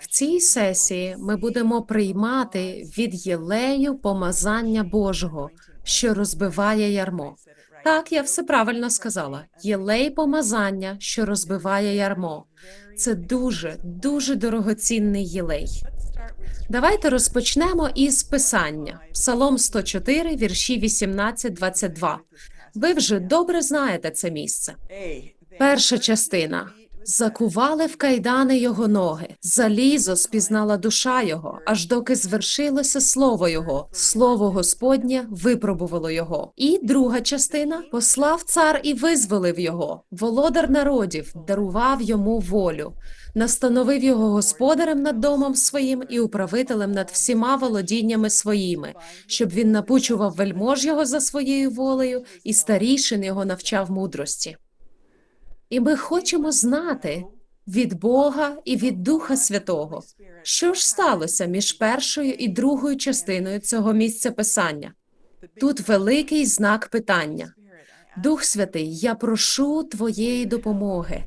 В цій сесії ми будемо приймати від єлею помазання Божого, що розбиває ярмо. Так, я все правильно сказала. Єлей помазання, що розбиває ярмо. Це дуже, дуже дорогоцінний єлей. Давайте розпочнемо із писання. Псалом 104, вірші 18-22. Ви вже добре знаєте це місце. Перша частина. Закували в кайдани його ноги, залізо спізнала душа його, аж доки звершилося слово його, слово Господнє випробувало його. І друга частина послав цар і визволив його. Володар народів дарував йому волю, настановив його господарем над домом своїм і управителем над всіма володіннями своїми, щоб він напучував вельмож його за своєю волею, і старішин його навчав мудрості. І ми хочемо знати від Бога і від Духа Святого, що ж сталося між першою і другою частиною цього місця писання. Тут великий знак питання. Дух Святий, я прошу твоєї допомоги.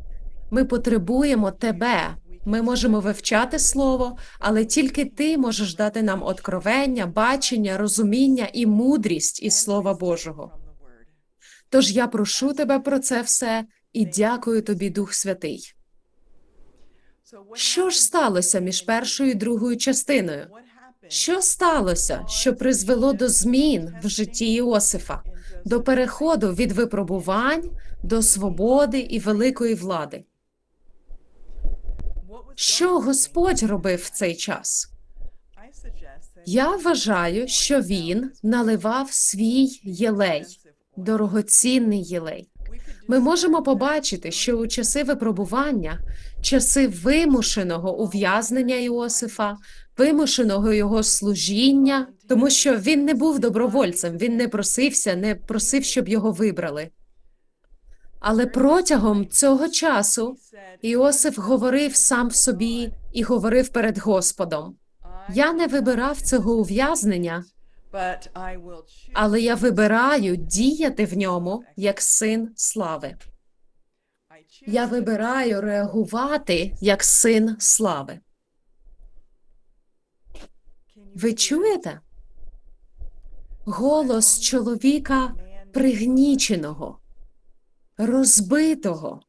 Ми потребуємо тебе. Ми можемо вивчати слово, але тільки ти можеш дати нам откровення, бачення, розуміння і мудрість із Слова Божого. Тож я прошу тебе про це все і дякую тобі, Дух Святий. Що ж сталося між першою і другою частиною? Що сталося, що призвело до змін в житті Іосифа, до переходу від випробувань до свободи і великої влади? Що Господь робив в цей час? Я вважаю, що він наливав свій єлей, дорогоцінний єлей. Ми можемо побачити, що у часи випробування, часи вимушеного ув'язнення Іосифа, вимушеного його служіння, тому що він не був добровольцем, він не просився, не просив, щоб його вибрали. Але протягом цього часу Іосиф говорив сам собі і говорив перед Господом: Я не вибирав цього ув'язнення, але я вибираю діяти в ньому як син слави. Я вибираю реагувати як син слави. Ви чуєте? Голос чоловіка пригніченого, розбитого,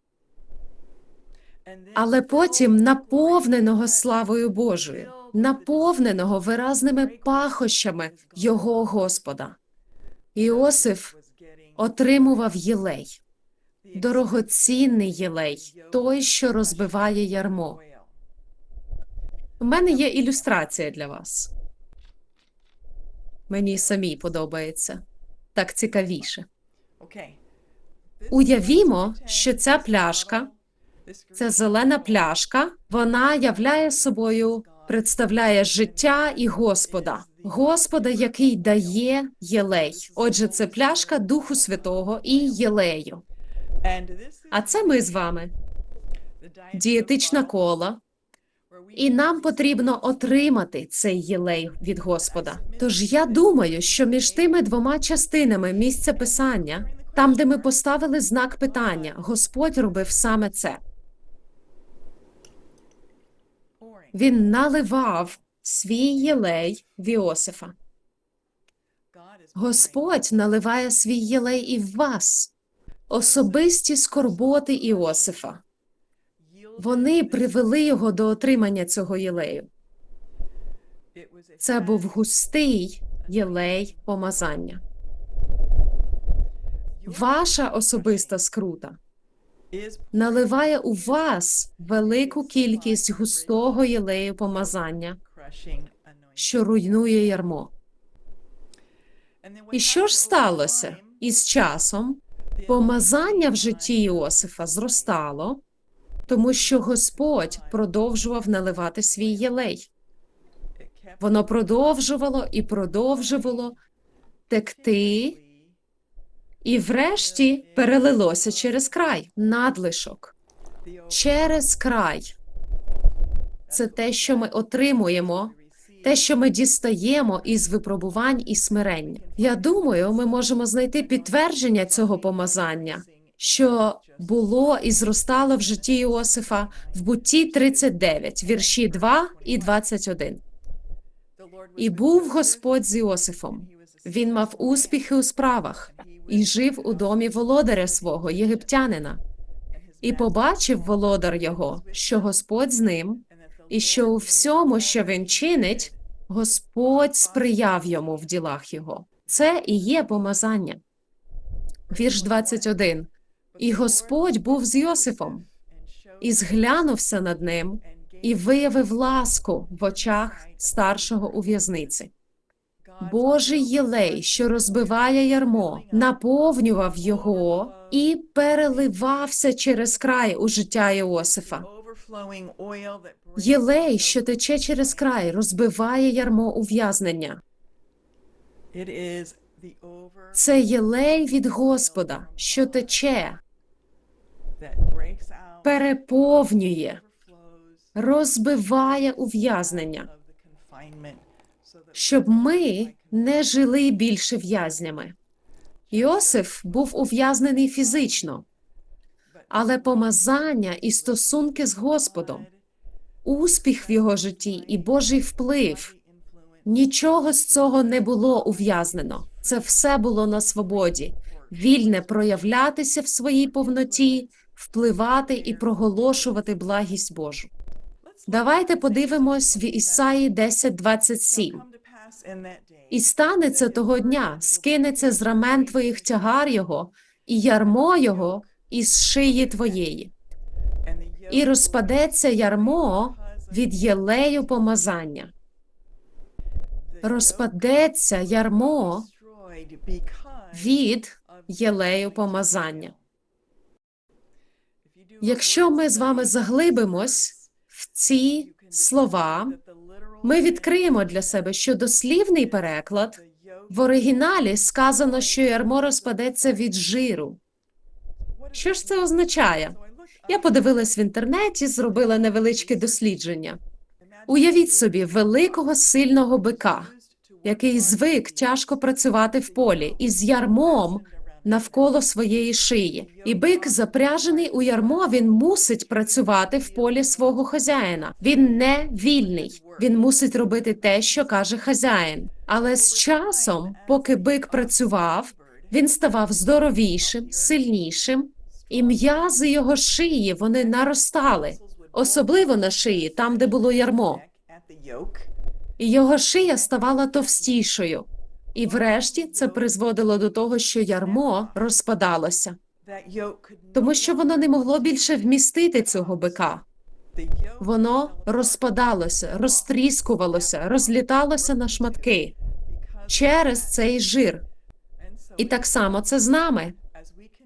але потім наповненого славою Божою, наповненого виразними пахощами його Господа. Іосиф отримував єлей, дорогоцінний єлей, той, що розбиває ярмо. У мене є ілюстрація для вас. Мені самій подобається так цікавіше. Уявімо, що ця пляшка, ця зелена пляшка, вона являє собою, представляє життя і Господа, Господа, який дає єлей. Отже, це пляшка Духу Святого і єлею. А це ми з вами, дієтична кола. І нам потрібно отримати цей єлей від Господа. Тож я думаю, що між тими двома частинами місця писання, там, де ми поставили знак питання, Господь робив саме це. Він наливав свій єлей в Іосифа. Господь наливає свій єлей і в вас, особисті скорботи Іосифа. Вони привели його до отримання цього єлею. Це був густий єлей помазання. Ваша особиста скрута наливає у вас велику кількість густого єлею помазання, що руйнує ярмо. І що ж сталося? Із часом помазання в житті Іосифа зростало, тому що Господь продовжував наливати свій єлей. Воно продовжувало і продовжувало текти, і врешті перелилося через край, надлишок. Через край. Це те, що ми отримуємо, те, що ми дістаємо із випробувань і смирення. Я думаю, ми можемо знайти підтвердження цього помазання що було і зростало в житті Іосифа в бутті 39, вірші 2 і 21. І був Господь з Іосифом. Він мав успіхи у справах і жив у домі володаря свого, єгиптянина. І побачив володар його, що Господь з ним, і що у всьому, що він чинить, Господь сприяв йому в ділах його. Це і є помазання. Вірш 21. І Господь був з Йосифом, і зглянувся над ним, і виявив ласку в очах старшого у в'язниці. Божий єлей, що розбиває ярмо, наповнював його і переливався через край у життя Іосифа. Єлей, що тече через край, розбиває ярмо ув'язнення. Це єлей від Господа, що тече, переповнює, розбиває ув'язнення, щоб ми не жили більше в'язнями. Йосиф був ув'язнений фізично, але помазання і стосунки з Господом, успіх в його житті і Божий вплив. Нічого з цього не було ув'язнено. Це все було на свободі, вільне проявлятися в своїй повноті, впливати і проголошувати благість Божу. Давайте подивимось в Ісаї 10.27. І станеться того дня, скинеться з рамен твоїх тягар його, і ярмо його із шиї твоєї, і розпадеться ярмо від єлею помазання. Розпадеться ярмо від єлею помазання. Якщо ми з вами заглибимось в ці слова, ми відкриємо для себе, що дослівний переклад в оригіналі сказано, що ярмо розпадеться від жиру. Що ж це означає? Я подивилась в інтернеті, зробила невеличке дослідження. Уявіть собі великого сильного бика, який звик тяжко працювати в полі із ярмом навколо своєї шиї. І бик запряжений у ярмо. Він мусить працювати в полі свого хазяїна. Він не вільний. Він мусить робити те, що каже хазяїн. Але з часом, поки бик працював, він ставав здоровішим, сильнішим, і м'язи його шиї вони наростали, особливо на шиї, там, де було ярмо. І його шия ставала товстішою. І врешті це призводило до того, що ярмо розпадалося, тому що воно не могло більше вмістити цього бика. Воно розпадалося, розтріскувалося, розліталося на шматки через цей жир. І так само це з нами.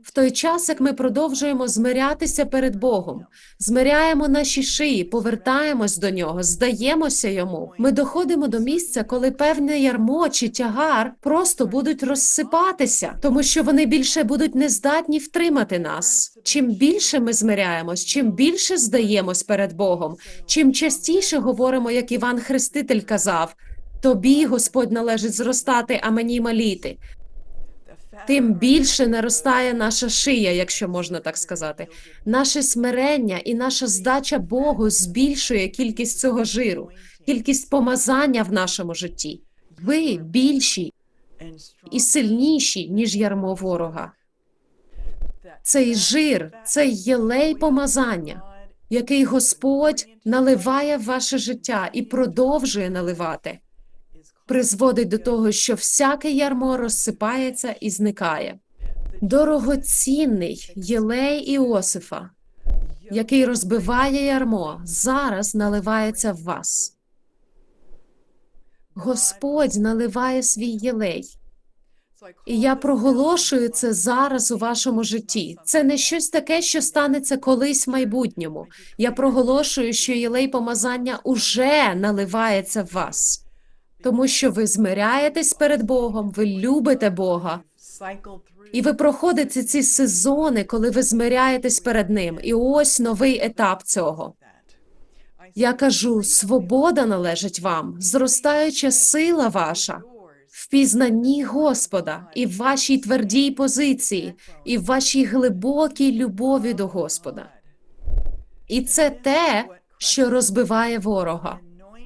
В той час, як ми продовжуємо змирятися перед Богом, змиряємо наші шиї, повертаємось до нього, здаємося йому. Ми доходимо до місця, коли певне ярмо чи тягар просто будуть розсипатися, тому що вони більше будуть нездатні втримати нас. Чим більше ми змиряємось, чим більше здаємось перед Богом, чим частіше говоримо, як Іван Хреститель казав. Тобі, Господь, належить зростати, а мені маліти тим більше наростає наша шия, якщо можна так сказати. Наше смирення і наша здача Богу збільшує кількість цього жиру, кількість помазання в нашому житті. Ви більші і сильніші, ніж ярмо ворога. Цей жир, цей єлей помазання, який Господь наливає в ваше життя і продовжує наливати призводить до того, що всяке ярмо розсипається і зникає. Дорогоцінний єлей Іосифа, який розбиває ярмо, зараз наливається в вас. Господь наливає свій єлей. І я проголошую це зараз у вашому житті. Це не щось таке, що станеться колись в майбутньому. Я проголошую, що єлей помазання уже наливається в вас тому що ви змиряєтесь перед Богом, ви любите Бога. І ви проходите ці сезони, коли ви змиряєтесь перед Ним. І ось новий етап цього. Я кажу: свобода належить вам, зростаюча сила ваша. в пізнанні Господа, і в вашій твердій позиції, і в вашій глибокій любові до Господа. І це те, що розбиває ворога.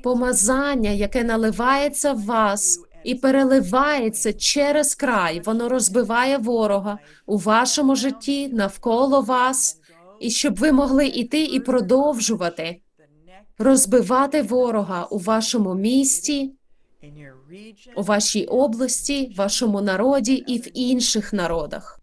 Помазання, яке наливається в вас і переливається через край, воно розбиває ворога у вашому житті, навколо вас, і щоб ви могли іти і продовжувати розбивати ворога у вашому місті, у вашій області, вашому народі і в інших народах.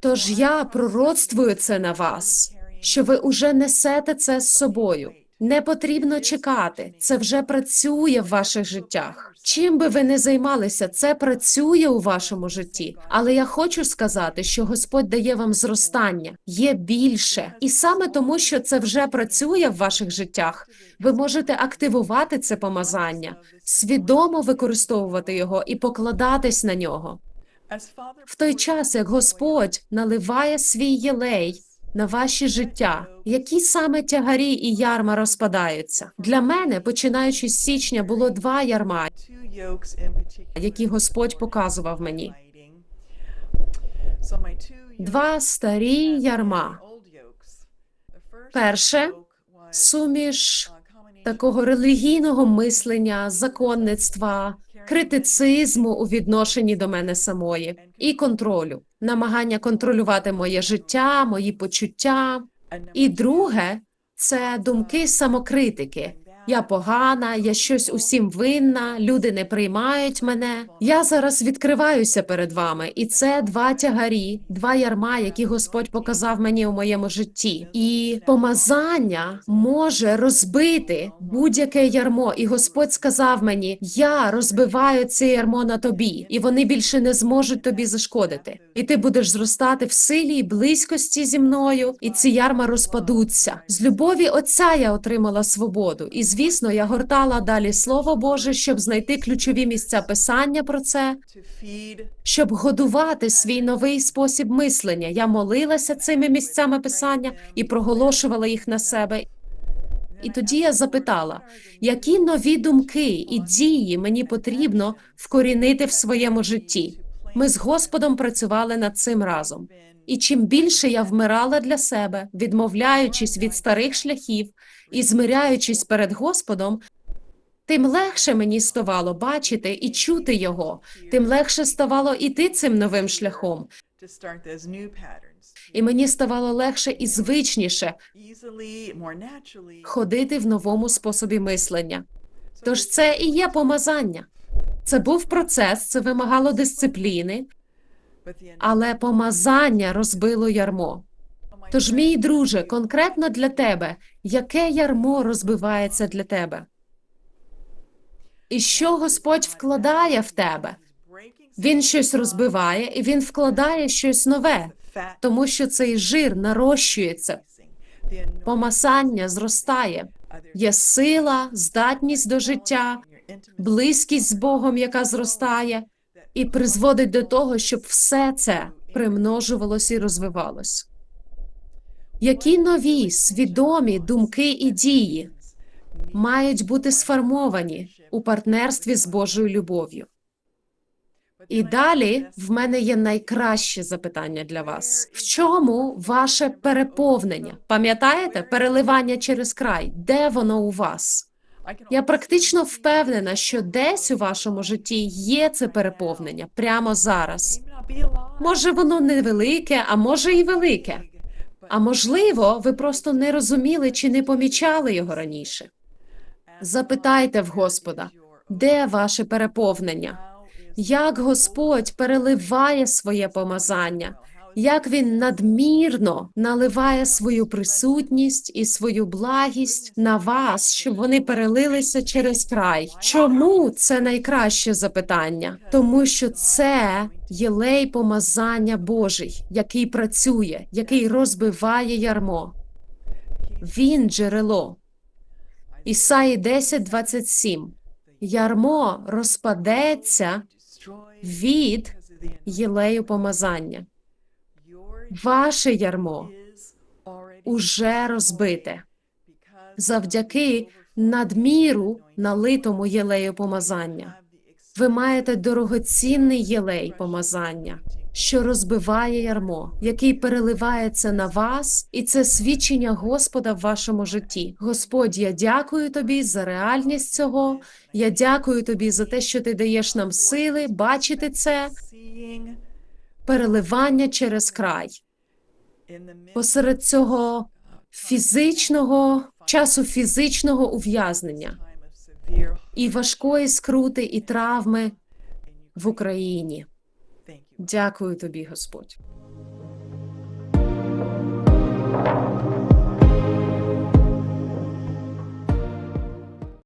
Тож я пророцтвую це на вас, що ви уже несете це з собою. Не потрібно чекати, це вже працює в ваших життях. Чим би ви не займалися, це працює у вашому житті. Але я хочу сказати, що Господь дає вам зростання, є більше, і саме тому, що це вже працює в ваших життях, ви можете активувати це помазання, свідомо використовувати його і покладатись на нього. В той час, як Господь наливає свій єлей на ваші життя, які саме тягарі і ярма розпадаються. Для мене, починаючи з січня, було два ярма, які Господь показував мені. два старі ярма. Перше Суміш такого релігійного мислення, законництва, критицизму у відношенні до мене самої і контролю, намагання контролювати моє життя, мої почуття. І друге це думки самокритики. Я погана, я щось усім винна, люди не приймають мене. Я зараз відкриваюся перед вами, і це два тягарі, два ярма, які Господь показав мені у моєму житті. І помазання може розбити будь-яке ярмо. І Господь сказав мені: Я розбиваю це ярмо на тобі, і вони більше не зможуть тобі зашкодити. І ти будеш зростати в силі і близькості зі мною, і ці ярма розпадуться. З любові Отця я отримала свободу. І звісно, я гортала далі Слово Боже, щоб знайти ключові місця писання про це, щоб годувати свій новий спосіб мислення. Я молилася цими місцями писання і проголошувала їх на себе. І тоді я запитала, які нові думки і дії мені потрібно вкорінити в своєму житті. Ми з Господом працювали над цим разом. І чим більше я вмирала для себе, відмовляючись від старих шляхів і змиряючись перед Господом, тим легше мені ставало бачити і чути його, тим легше ставало іти цим новим шляхом, і мені ставало легше і звичніше ходити в новому способі мислення. Тож це і є помазання. Це був процес, це вимагало дисципліни, але помазання розбило ярмо. Тож, мій друже, конкретно для тебе, яке ярмо розбивається для тебе? І що Господь вкладає в тебе? Він щось розбиває і він вкладає щось нове, тому що цей жир нарощується, помасання зростає, є сила, здатність до життя, близькість з Богом, яка зростає, і призводить до того, щоб все це примножувалось і розвивалось. Які нові свідомі думки і дії мають бути сформовані у партнерстві з Божою любов'ю? І далі в мене є найкраще запитання для вас: в чому ваше переповнення? Пам'ятаєте, переливання через край? Де воно у вас? Я практично впевнена, що десь у вашому житті є це переповнення прямо зараз. Може, воно невелике, а може і велике. А можливо, ви просто не розуміли чи не помічали його раніше. Запитайте в Господа, де ваше переповнення? Як Господь переливає своє помазання, як він надмірно наливає свою присутність і свою благість на вас, щоб вони перелилися через край. Чому це найкраще запитання? Тому що це єлей помазання Божий, який працює, який розбиває ярмо. Він джерело. Ісаї 10.27. Ярмо розпадеться від єлею помазання. Ваше ярмо уже розбите завдяки надміру налитому єлею помазання. Ви маєте дорогоцінний єлей помазання, що розбиває ярмо, який переливається на вас, і це свідчення Господа в вашому житті. Господь, я дякую тобі за реальність цього. Я дякую тобі за те, що ти даєш нам сили бачити це переливання через край. посеред цього фізичного часу фізичного ув'язнення і важкої скрути і травми в Україні. Дякую тобі, Господь.